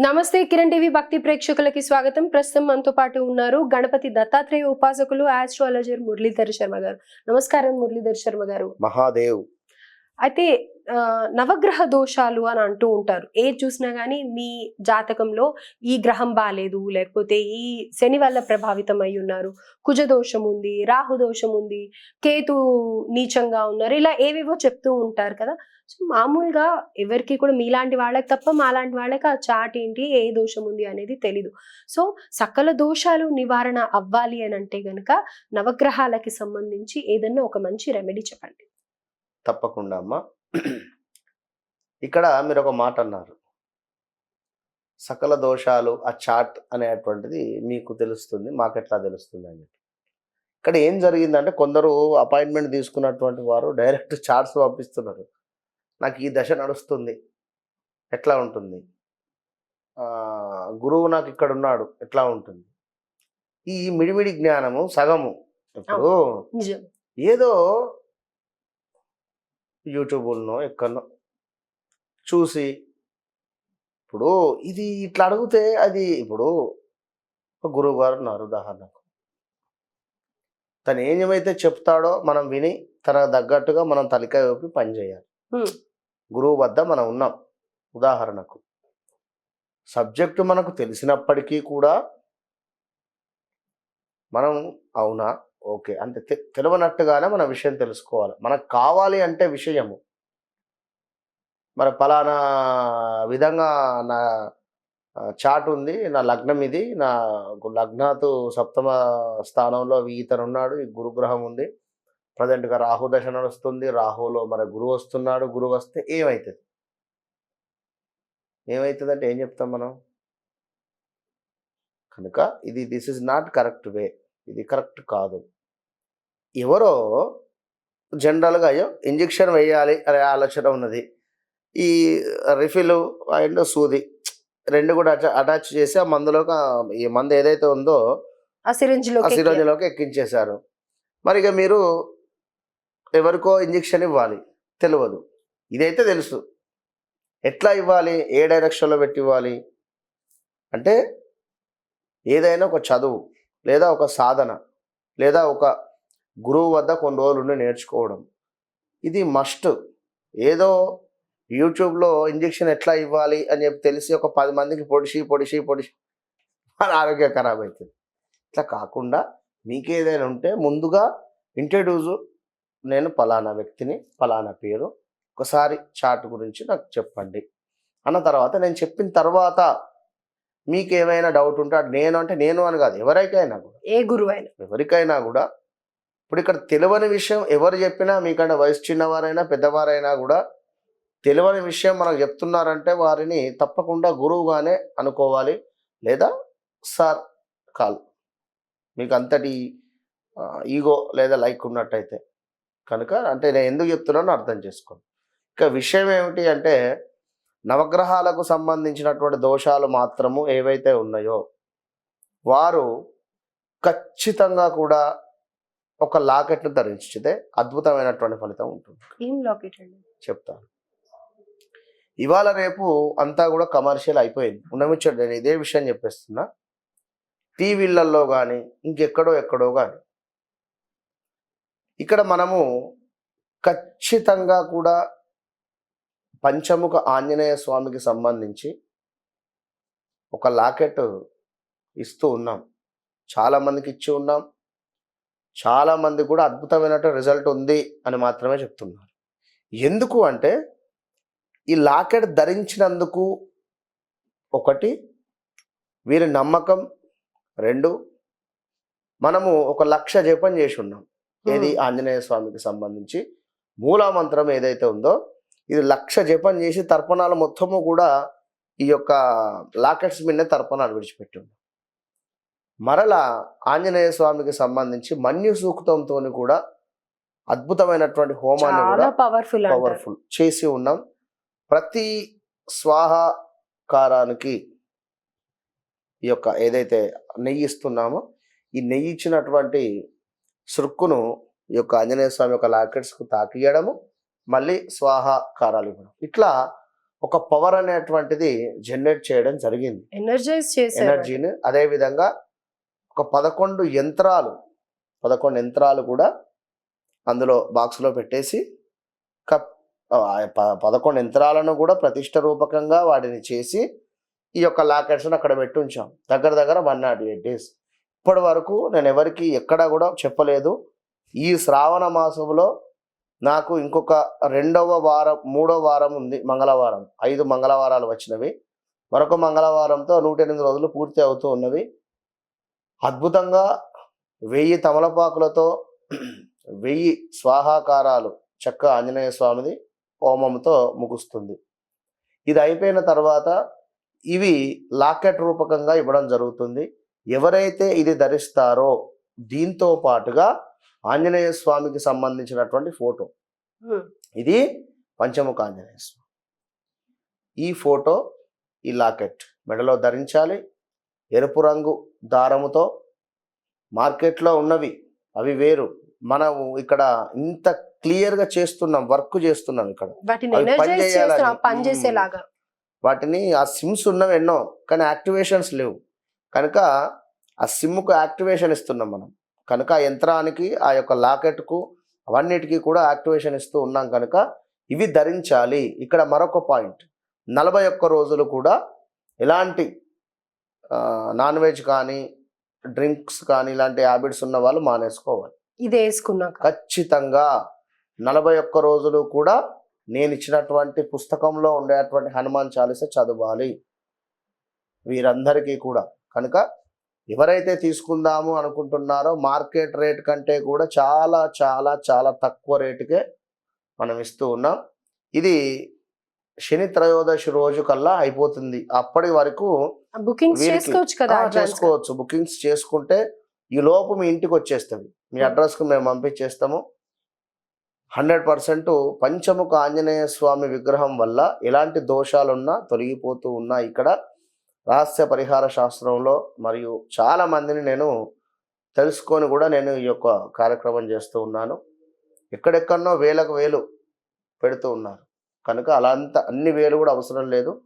నమస్తే కిరణ్ టీవీ భక్తి ప్రేక్షకులకి స్వాగతం. ప్రస్తుతం మనతో పాటు ఉన్నారు గణపతి దత్తాత్రేయ ఉపాసకులు ఆస్ట్రాలజర్ మురళీధర్ శర్మ గారు. నమస్కారం మురళీధర్ శర్మ గారు. మహాదేవ్. అయితే ఆ, నవగ్రహ దోషాలు అని అంటూ ఉంటారు. ఏది చూసినా గానీ మీ జాతకంలో ఈ గ్రహం బాగాలేదు లేకపోతే ఈ శని వల్ల ప్రభావితం అయి ఉన్నారు. కుజ దోషం ఉంది రాహు దోషం ఉంది కేతు నీచంగా ఉన్నారు. ఇలా ఏవేవో చెప్తూ ఉంటారు కదా. సో మామూలుగా ఎవరికి కూడా మీలాంటి వాళ్ళకి తప్ప మాలాంటి వాళ్ళకి ఆ చాట్ ఏంటి ఏ దోషం ఉంది అనేది తెలీదు. సో సకల దోషాలు నివారణ అవ్వాలి అని అంటే గనక నవగ్రహాలకి సంబంధించి ఏదన్నా ఒక మంచి రెమెడీ చెప్పండి. తప్పకుండా అమ్మా. ఇక్కడ మీరు ఒక మాట అన్నారు. సకల దోషాలు ఆ చాట్ అనేటువంటిది మీకు తెలుస్తుంది మాకెట్లా తెలుస్తుంది అని ఇక్కడ ఏం జరిగిందంటే కొందరు అపాయింట్మెంట్ తీసుకున్నటువంటి వారు డైరెక్ట్ చార్ట్స్ పంపిస్తున్నారు. నాకు ఈ దశ నడుస్తుంది. ఎట్లా ఉంటుంది? గురువు నాకు ఇక్కడ ఉన్నాడు. ఎట్లా ఉంటుంది? ఈ మిడిమిడి జ్ఞానము సగము. ఇప్పుడు ఏదో యూట్యూబ్లో ఎక్కడనో చూసి ఇప్పుడు ఇది ఇట్లా అడిగితే అది ఇప్పుడు ఒక గురువు గారు ఉన్నారు ఉదాహరణకు. తను ఏమైతే చెప్తాడో మనం విని తనకు తగ్గట్టుగా మనం తలికాయ ఊపి పని చేయాలి. Hmm. గురువు వద్ద మనం ఉన్నాం. ఉదాహరణకు సబ్జెక్టు మనకు తెలిసినప్పటికీ కూడా మనం అవునా? ఓకే. అంటే తె- తెలియనట్టుగానే మన విషయం తెలుసుకోవాలి. మనకు కావాలి అంటే విషయము. మరి పలానా విధంగా నా చాట్ ఉంది నా లగ్నం ఇది నా లగ్నాతు సప్తమ స్థానంలో ఈతనున్నాడు ఈ గురుగ్రహం ఉంది. ప్రజెంట్గా రాహు దశ నడుస్తుంది. రాహులో మన గురువు వస్తున్నాడు. గురువు వస్తే ఏమవుతుంది ఏమవుతుంది అంటే ఏం చెప్తాం మనం? కనుక ఇది this is not correct way ఇది కరెక్ట్ కాదు. ఎవరో జనరల్గా అయ్యో ఇంజెక్షన్ వేయాలి అనే ఆలోచన ఉన్నది. ఈ రిఫిల్ అండ్ సూది రెండు కూడా అటా- అటాచ్ చేసి ఆ మందులోకి ఈ మందు ఏదైతే ఉందో ఆ సిరంజిలోకి ఎక్కించేశారు. మరి ఇక మీరు ఎవరికో ఇంజెక్షన్ ఇవ్వాలి. తెలియదు ఇదైతే తెలుసు. ఎట్లా ఇవ్వాలి? ఏ డైరెక్షన్లో పెట్టి ఇవ్వాలి? అంటే ఏదైనా ఒక చదువు లేదా ఒక సాధన లేదా ఒక గురువు వద్ద కొన్ని రోజులు ఉండి నేర్చుకోవడం. ఇది మస్ట్ ఏదో యూట్యూబ్లో ఇంజెక్షన్ ఎట్లా ఇవ్వాలి అని చెప్పి తెలిసి ఒక పది మందికి పొడిచి పొడిచి పొడిచి మన ఆరోగ్య ఖరాబ్ అవుతుంది ఇట్లా కాకుండా మీకు ఏదైనా ఉంటే ముందుగా ఇంట్రడ్యూస్ నేను పలానా వ్యక్తిని పలానా పేరు ఒకసారి చాట్ గురించి నాకు చెప్పండి. అన్న తర్వాత నేను చెప్పిన తర్వాత మీకు ఏమైనా డౌట్ ఉంటే నేను అంటే నేను అని కాదు ఎవరికైనా కూడా. ఏ గురువు అయినా ఎవరికైనా కూడా. ఇప్పుడు ఇక్కడ తెలియని విషయం ఎవరు చెప్పినా మీకంటే వయసు చిన్నవారైనా పెద్దవారైనా కూడా తెలియని విషయం మనకు చెప్తున్నారంటే వారిని తప్పకుండా గురువుగానే అనుకోవాలి. లేదా సార్ కాల్. మీకు అంతటి ఈగో లేదా లైక్ ఉన్నట్టయితే. కనుక అంటే నేను ఎందుకు చెప్తున్నానో అర్థం చేసుకోండి. ఇక విషయం ఏమిటి అంటే నవగ్రహాలకు సంబంధించినటువంటి దోషాలు మాత్రము ఏవైతే ఉన్నాయో వారు ఖచ్చితంగా కూడా ఒక లాకెట్ను ధరించితే అద్భుతమైనటువంటి ఫలితం ఉంటుంది. ఏం లాకెట్ అండి? చెప్తాను. ఇవాళ రేపు అంతా కూడా కమర్షియల్ అయిపోయింది. ఉన్నమిచ్చండి నేను ఇదే విషయం చెప్పేస్తున్నా. టీవీలలో కానీ ఇంకెక్కడో ఎక్కడో కానీ ఇక్కడ మనము ఖచ్చితంగా కూడా పంచముఖ ఆంజనేయ స్వామికి సంబంధించి ఒక లాకెట్ ఇస్తూ ఉన్నాం. చాలామందికి ఇచ్చి ఉన్నాం. చాలామంది కూడా అద్భుతమైనటువంటి రిజల్ట్ ఉంది అని మాత్రమే చెప్తున్నారు. ఎందుకు అంటే ఈ లాకెట్ ధరించినందుకు ఒకటి వీరి నమ్మకం. రెండు మనము ఒక లక్ష జపం చేసి ఉన్నాం. ఏది? ఆంజనేయ స్వామికి సంబంధించి మూలామంత్రం ఏదైతే ఉందో ఇది లక్ష జపం చేసి తర్పణాలు మొత్తము కూడా ఈ యొక్క లాకెట్స్ మీదనే తర్పణాలు విడిచిపెట్టి ఉన్నాం మరలా ఆంజనేయ స్వామికి సంబంధించి మన్యు సూక్తంతో కూడా అద్భుతమైనటువంటి హోమాన్ని కూడా పవర్ఫుల్ పవర్ఫుల్ చేసి ఉన్నాం. ప్రతి స్వాహాకారానికి ఈ యొక్క ఏదైతే నెయ్యి ఇస్తున్నామో ఈ నెయ్యి ఇచ్చినటువంటి సృక్కును ఈ యొక్క ఆంజనేయ స్వామి యొక్క లాకెట్స్కు తాకియడము మళ్ళీ స్వాహాకారాలు ఇవ్వడం. ఇట్లా ఒక పవర్ అనేటువంటిది జనరేట్ చేయడం జరిగింది. ఎనర్జైజ్ చేశారు ఎనర్జీని అదే విధంగా ఒక పదకొండు యంత్రాలు పదకొండు యంత్రాలు కూడా అందులో బాక్స్లో పెట్టేసి కప్ పదకొండు యంత్రాలను కూడా ప్రతిష్ట రూపకంగా వాటిని చేసి ఈ యొక్క లాకెట్స్ని అక్కడ పెట్టి ఉంచాం. దగ్గర దగ్గర వన్ నాట్ ఎయిట్ డేస్. ఇప్పటి వరకు నేను ఎవరికి ఎక్కడా కూడా చెప్పలేదు. ఈ శ్రావణ మాసంలో నాకు ఇంకొక రెండవ వారం మూడో వారం ఉంది మంగళవారం. ఐదు మంగళవారాలు వచ్చినవి. మరొక మంగళవారంతో నూట ఎనిమిది రోజులు పూర్తి అవుతూ ఉన్నవి. అద్భుతంగా వెయ్యి తమలపాకులతో వెయ్యి స్వాహాకారాలు చక్క ఆంజనేయ స్వామిది హోమంతో ముగుస్తుంది. ఇది అయిపోయిన తర్వాత ఇవి లాకెట్ రూపకంగా ఇవ్వడం జరుగుతుంది. ఎవరైతే ఇది ధరిస్తారో దీంతో పాటుగా ఆంజనేయ స్వామికి సంబంధించినటువంటి ఫోటో. ఇది పంచముఖ ఆంజనేయ స్వామి. ఈ ఫోటో ఈ లాకెట్ మెడలో ధరించాలి. ఎరుపు రంగు దారముతో మార్కెట్లో ఉన్నవి అవి వేరు. మనం ఇక్కడ ఇంత క్లియర్గా చేస్తున్నాం వర్క్ చేస్తున్నాం ఇక్కడ. వాటిని ఆ సిమ్స్ ఉన్నవి ఎన్నో కానీ యాక్టివేషన్స్ లేవు. కనుక ఆ సిమ్కు యాక్టివేషన్ ఇస్తున్నాం మనం. కనుక ఆ యంత్రానికి ఆ యొక్క లాకెట్కు అవన్నిటికీ కూడా యాక్టివేషన్ ఇస్తూ ఉన్నాం కనుక ఇవి ధరించాలి. ఇక్కడ మరొక పాయింట్. నలభై ఒక్క రోజులు కూడా ఎలాంటి నాన్ వెజ్ కానీ డ్రింక్స్ కానీ ఇలాంటి హ్యాబిట్స్ ఉన్న వాళ్ళు మానేసుకోవాలి. ఇది వేసుకున్నాక. ఖచ్చితంగా నలభై ఒక్క రోజులు కూడా నేను ఇచ్చినటువంటి పుస్తకంలో ఉండేటువంటి హనుమాన్ చాలీస చదవాలి. వీరందరికీ కూడా. కనుక ఎవరైతే తీసుకుందాము అనుకుంటున్నారో మార్కెట్ రేట్ కంటే కూడా చాలా చాలా చాలా తక్కువ రేటుకే మనం ఇస్తూ ఉన్నాం. ఇది శని త్రయోదశి రోజు కల్లా అయిపోతుంది. అప్పటి వరకు వీరికి- చేసుకోవచ్చు బుకింగ్స్ చేసుకుంటే ఈ లోపు మీ ఇంటికి వచ్చేస్తుంది. మీ Hmm. అడ్రస్కి మేము పంపించేస్తాము. హండ్రెడ్ పర్సెంట్ పంచముఖ ఆంజనేయ స్వామి విగ్రహం వల్ల ఎలాంటి దోషాలున్నా తొలగిపోతూ ఉన్నాయి ఇక్కడ. రహస్య పరిహార శాస్త్రంలో మరియు చాలా మందిని నేను తెలుసుకొని కూడా నేను ఈ యొక్క కార్యక్రమం చేస్తూ ఉన్నాను. ఎక్కడెక్కడనో వేలకు వేలు పెడుతూ ఉన్నారు. కనుక అలాంత అన్ని వేలు కూడా అవసరం లేదు.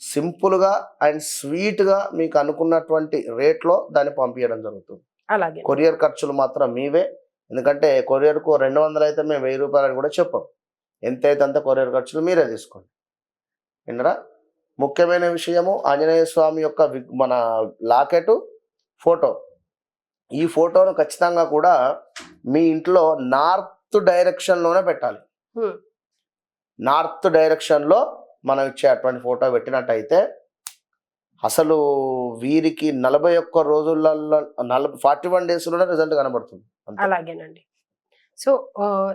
సింపుల్గా అండ్ స్వీట్గా మీకు అనుకున్నటువంటి రేట్లో దాన్ని పంపించడం జరుగుతుంది. అలాగే. కొరియర్ ఖర్చులు మాత్రం మీవే. ఎందుకంటే కొరియర్కు రెండు వందలు అయితే మేము వెయ్యి రూపాయలు అని కూడా చెప్పాం. ఎంత అయితే అంత కొరియర్ ఖర్చులు మీరే తీసుకోండి. విన్నరా? ముఖ్యమైన విషయము ఆంజనేయ స్వామి యొక్క వి- మన లాకెట్ ఫోటో ఈ ఫోటోను ఖచ్చితంగా కూడా మీ ఇంట్లో నార్త్ డైరెక్షన్లోనే పెట్టాలి. నార్త్ డైరెక్షన్లో మనం ఇచ్చేటువంటి ఫోటో పెట్టినట్టయితే అసలు వీరికి నలభై ఒక్క రోజులలో నలభై ఫార్టీ వన్ డేస్లోనే రిజల్ట్ కనబడుతుంది. అలాగేనండి సో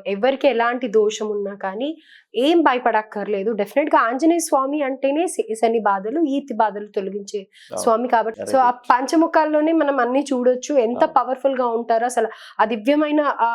ఎవరికి ఎలాంటి దోషం ఉన్నా కానీ ఏం భయపడక్కర్లేదు. డెఫినెట్గా ఆంజనేయ స్వామి అంటేనే శని బాధలు ఈతి బాధలు తొలగించే. స్వామి కాబట్టి సో ఆ. పంచముఖాల్లోనే మనం అన్ని చూడొచ్చు. ఎంత. పవర్ఫుల్గా ఉంటారో అసలు ఆ దివ్యమైన ఆ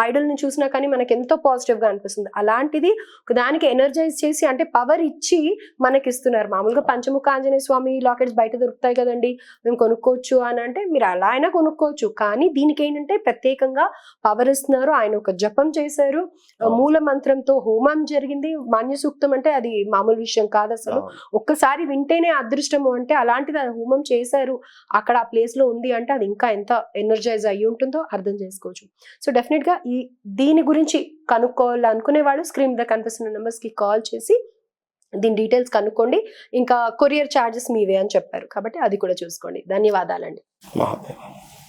ఐడల్ని చూసినా కానీ మనకి ఎంతో పాజిటివ్గా అనిపిస్తుంది. అలాంటిది దానికి ఎనర్జైజ్ చేసి అంటే పవర్ ఇచ్చి మనకి ఇస్తున్నారు మామూలుగా పంచముఖ ఆంజనేయ స్వామి లాకెట్స్ బయట దొరుకుతాయి కదండి మేము కొనుక్కోవచ్చు అని అంటే మీరు అలా అయినా కొనుక్కోవచ్చు. కానీ దీనికి ఏంటంటే ప్రత్యేకంగా పవర్ ఇస్తున్నారు. ఆయన ఒక జపం చేశారు. మూల మంత్రంతో హోమం జరిగింది. మాన్య సూక్తం అంటే అది మామూలు విషయం కాదు అసలు. ఒక్కసారి వింటేనే అదృష్టము అంటే అలాంటిది హోమం చేశారు. అక్కడ ఆ ప్లేస్లో ఉంది అంటే అది ఇంకా ఎంత ఎనర్జైజ్ అయ్యి ఉంటుందో అర్థం చేసుకోవచ్చు. సో డెఫినెట్గా ఈ దీని గురించి కనుక్కోవాలి అనుకునే వాళ్ళు స్క్రీన్ మీద కనిపిస్తున్న numbers కి కాల్ చేసి దీని డీటెయిల్స్ కనుక్కోండి. ఇంకా కొరియర్ ఛార్జెస్ మీవే అని చెప్పారు. కాబట్టి అది కూడా చూసుకోండి. ధన్యవాదాలండి.